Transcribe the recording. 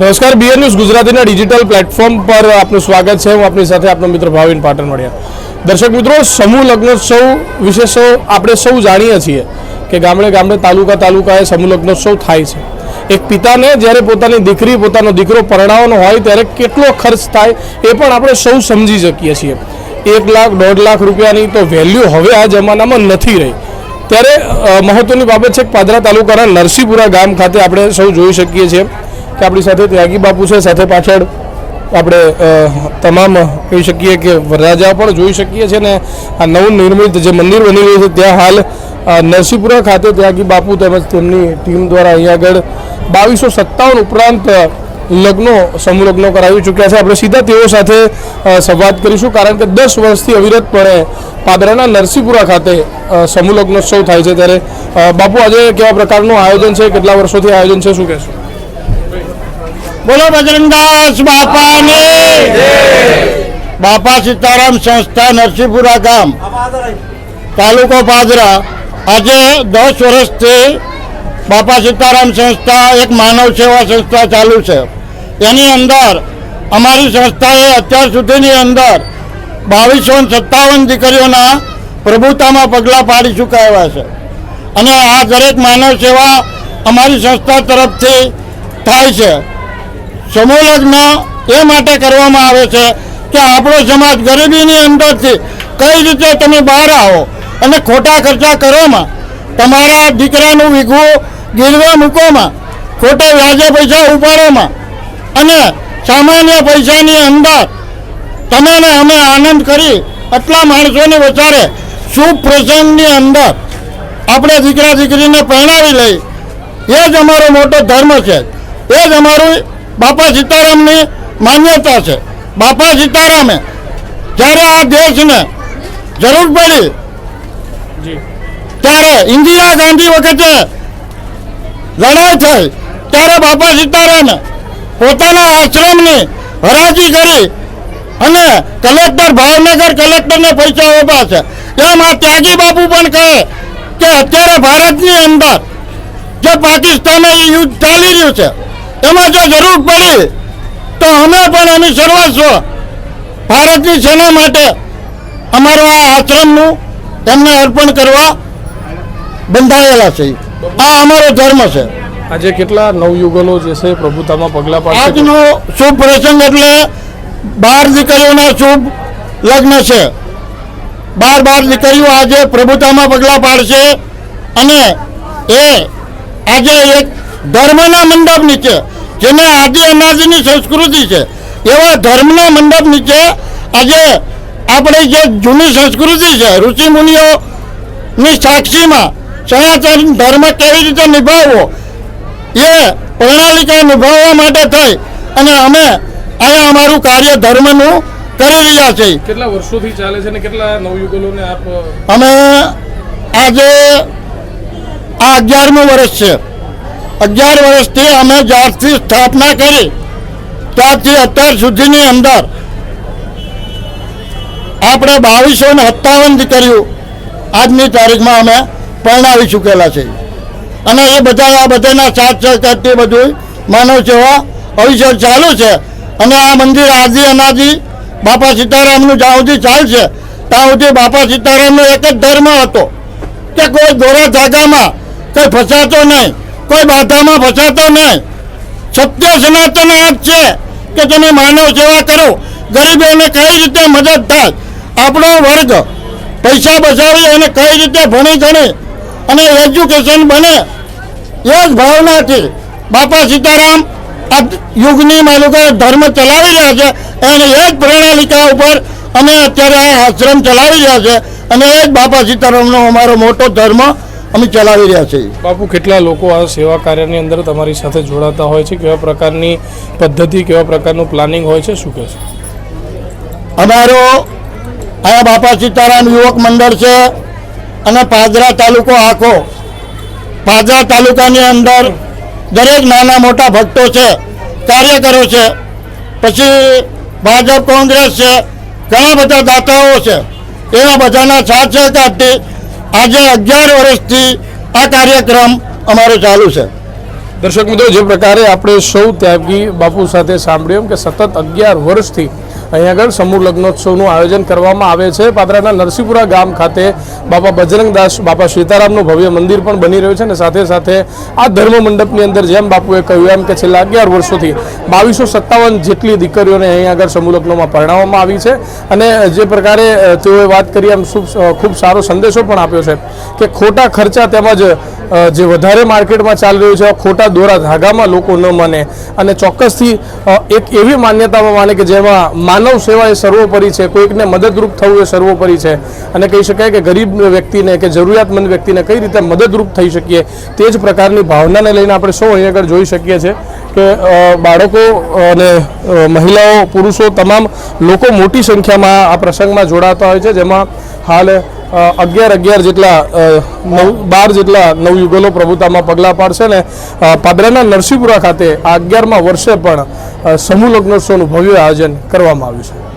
નમસ્કાર BN news ગુજરાતીના digital platform પર આપનું સ્વાગત છે. હું આપની સાથે આપનો મિત્ર ભાવિન પાટણ મળ્યા દર્શક મિત્રો, સમૂહ લગ્નોત્સવ વિશે સૌ આપણે સૌ જાણીએ છીએ કે ગામડે ગામડે, તાલુકા તાલુકાએ સમૂહ લગ્નોત્સવ થાય છે. એક પિતાને જ્યારે પોતાની દીકરી, પોતાનો દીકરો પરણાવવાનો હોય ત્યારે કેટલો ખર્ચ થાય એ પણ આપણે સૌ સમજી શકીએ છીએ. એક લાખ, દોઢ લાખ રૂપિયાની તો વેલ્યુ હવે આ જમાનામાં નથી રહી. ત્યારે મહત્વની બાબત છે પાદરા તાલુકાના નરસિંહપુરા ગામ ખાતે આપણે સૌ જોઈ શકીએ છીએ. કે આપણી સાથે ત્યાગી બાપુ છે, સાથે પાછળ આપણે તમામ કહી શકીએ કે વરરાજા પણ જોઈ શકીએ છીએ ને આ નવનિર્મિત જે મંદિર બની રહ્યું છે, ત્યાં હાલ નરસિંહપુરા ખાતે ત્યાગી બાપુ તેમજ તેમની ટીમ દ્વારા અહીંયા આગળ બાવીસો સત્તાવન ઉપરાંત લગ્નો સમૂહ લગ્નો કરાવી ચૂક્યા છે. આપણે સીધા તેઓ સાથે સંવાદ કરીશું કારણ કે દસ વર્ષથી અવિરતપણે પાદરાના નરસિંહપુરા ખાતે સમૂહ લગ્નોત્સવ થાય છે ત્યારે બાપુ આજે કેવા પ્રકારનું આયોજન છે, કેટલા વર્ષોથી આયોજન છે, શું કહેશો? બોલો બજરંગદાસ, બાપાને. બાપા સીતારામ સંસ્થા નરસિંહપુરા ગામ, તાલુકો પાદરા. આજે દસ વર્ષથી બાપા સીતારામ સંસ્થા એક માનવ સેવા સંસ્થા ચાલુ છે. એની અંદર અમારી સંસ્થાએ અત્યાર સુધીની અંદર બાવીસો સત્તાવન દીકરીઓના પ્રભુતામાં પગલાં પાડી ચૂકાવ્યા છે. અને આ દરેક માનવ સેવા અમારી સંસ્થા તરફથી થાય છે. સમૂહ એ માટે કરવામાં આવે છે કે આપણો સમાજ ગરીબીની અંદરથી કઈ રીતે તમે બહાર આવો અને ખોટા ખર્ચા કરોમાં તમારા દીકરાનું વીઘું ગીરવે મૂકોમાં ખોટા વ્યાજે પૈસા ઉપાડોમાં અને સામાન્ય પૈસાની અંદર તમે અમે આનંદ કરી આટલા માણસોને વચારે શુભ પ્રસંગની અંદર આપણે દીકરા દીકરીને પરણાવી લઈ. એ જ અમારો મોટો ધર્મ છે. એ જ અમારું બાપા સીતારામની માન્યતા છે. બાપા સીતારામે જ્યારે આ દેશને જરૂર પડી ત્યારે ઇન્દિરા ગાંધી વખતે લડાઈ થઈ ત્યારે બાપા સીતારામે પોતાના આશ્રમની હરાજી કરી અને કલેક્ટર ભાવનગર કલેક્ટરને પૈસા ઊભા છે. એમ આ ત્યાગી બાપુ પણ કહે કે અત્યારે ભારતની અંદર જે પાકિસ્તાને યુદ્ધ ચાલી રહ્યું છે એમાં જો જરૂર પડી તો અમે પણ એની છો. ભારતની સેના માટે અમારો આ આશ્રમનું તેમને અર્પણ કરવા બંધાયેલા છે. આ અમારો ધર્મ છે. આજે કેટલા નવયુગલો જે છે પ્રભુતામાં પગલા પાડશે? આજનો શુભ પ્રસંગ એટલે બાર દીકરીઓના શુભ લગ્ન છે. બાર બાર દીકરીઓ આજે પ્રભુતામાં પગલાં પાડશે અને એ આજે એક ધર્મના મંડપ નીચે જેને આદિ અનાદિની સંસ્કૃતિ છે. એવા ધર્મના મંડપ નીચે આજે આપણી જે જૂની સંસ્કૃતિ છે ઋષિ મુનિઓની સાક્ષીમાં સનાતન ધર્મ કેવી રીતે નિભાવવો એ પ્રણાલિકા નિભાવવા માટે થઈ અને અમે અહીંયા અમારું કાર્ય ધર્મનું કરી રહ્યા છીએ. કેટલા વર્ષોથી ચાલે છે ને કેટલા નવયુગલોને આપ અમે આજે આ અગિયારમું વર્ષ છે. અગિયાર વર્ષથી અમે જ્યારથી સ્થાપના કરી, ત્યારથી અત્યાર સુધીની અંદર આપણે બાવીસો ને સત્તાવન દીકરીઓ આજની તારીખમાં અમે પરણાવી ચૂકેલા છે. અને એ બધા, આ બધાના સાથ સહકારથી બધું માનવ સેવા અવિસર ચાલુ છે. અને આ મંદિર આજી અનાજી બાપા સીતારામનું જ્યાં સુધી ચાલશે ત્યાં સુધી બાપા સીતારામનો એક જ ધર્મ હતો કે કોઈ ગોરા ધાગામાં કંઈ ફસાતો નહીં. કોઈ બાધામાં ફસાતો નહીં. સત્ય સનાતન આજ છે કે તમે માનવ સેવા કરો. ગરીબોને કઈ રીતે મદદ થાય? આપણો વર્ગ પૈસા બચાવી અને કઈ રીતે ભણી ગણી? અને એજ્યુકેશન બને? એ જ ભાવનાથી બાપા સીતારામ આ યુગની માલુકા ધર્મ ચલાવી રહ્યા છે અને એ જ પ્રણાલિકા ઉપર અમે અત્યારે આ આશ્રમ ચલાવી રહ્યા છે. અને એ જ બાપા સીતારામનો અમારો મોટો ધર્મ અમે ચલાવી રહ્યા છીએ. બાપુ કેટલા લોકો આ સેવા કાર્યની અંદર તમારી સાથે જોડાતા હોય છે? કેવા પ્રકારની પદ્ધતિ કેવા પ્રકારનું પ્લાનિંગ હોય છે? શું કહેશો અમારો અહીંયા બાપા સીતારામ યુવક મંડળ છે અને પાદરા તાલુકો આખો. પાદરા તાલુકાની અંદર દરેક નાના મોટા ભક્તો છે કાર્યકરો છે પછી ભાજપ કોંગ્રેસ છે ઘણા બધા દાતાઓ છે. એવા બધાના સાથ સહકારથી આજે અગિયાર વર્ષથી આ કાર્યક્રમ અમારો ચાલુ છે. દર્શક મિત્રો, જે પ્રકારે આપણે સૌ ત્યાગી બાપુ સાથે સાંભળ્યું કે સતત અગિયાર વર્ષથી અહીં આગળ સમૂહ લગ્નોત્સવનું આયોજન કરવામાં આવે છે. પાદરાના નરસિંહપુરા ગામ ખાતે બાપા બજરંગદાસ, બાપા સીતારામનું ભવ્ય મંદિર પણ બની રહ્યું છે અને સાથે સાથે આ ધર્મ મંડપની અંદર જેમ બાપુએ કહ્યું એમ કે છેલ્લા અગિયાર વર્ષોથી બાવીસો સત્તાવન જેટલી દીકરીઓને અહીંયા આગળ સમૂહ લગ્નોમાં પરણાવવામાં આવી છે અને જે પ્રકારે તેઓએ વાત કરી એમ ખૂબ સારો સંદેશો પણ આપ્યો છે કે ખોટા ખર્ચા તેમજ જે વધારે માર્કેટમાં ચાલી રહ્યું છે ખોટા દોરા ધાગામાં લોકો ન માને. અને ચોક્કસથી એક એવી માન્યતામાં માને કે જેમાં માનવ સેવા એ સર્વોપરી છે, કોઈકને મદદરૂપ થવું એ સર્વોપરી છે. અને કહી શકાય કે ગરીબ વ્યક્તિને કે જરૂરિયાતમંદ વ્યક્તિને કઈ રીતે મદદરૂપ થઈ શકીએ, તે જ પ્રકારની ભાવનાને લઈને આપણે સૌ અહીં આગળ જોઈ શકીએ છીએ કે બાળકો અને મહિલાઓ, પુરુષો તમામ લોકો મોટી સંખ્યામાં આ પ્રસંગમાં જોડાતા હોય છે, જેમાં હાલ અગિયાર અગિયાર જેટલા નવ બાર જેટલા નવયુગલો પ્રભુતામાં પગલાં પાડશે ને પાદરાના નરસિંહપુરા ખાતે આ અગિયારમાં વર્ષે પણ સમૂહ લગ્નોત્સવનું ભવ્ય આયોજન કરવામાં આવ્યું છે.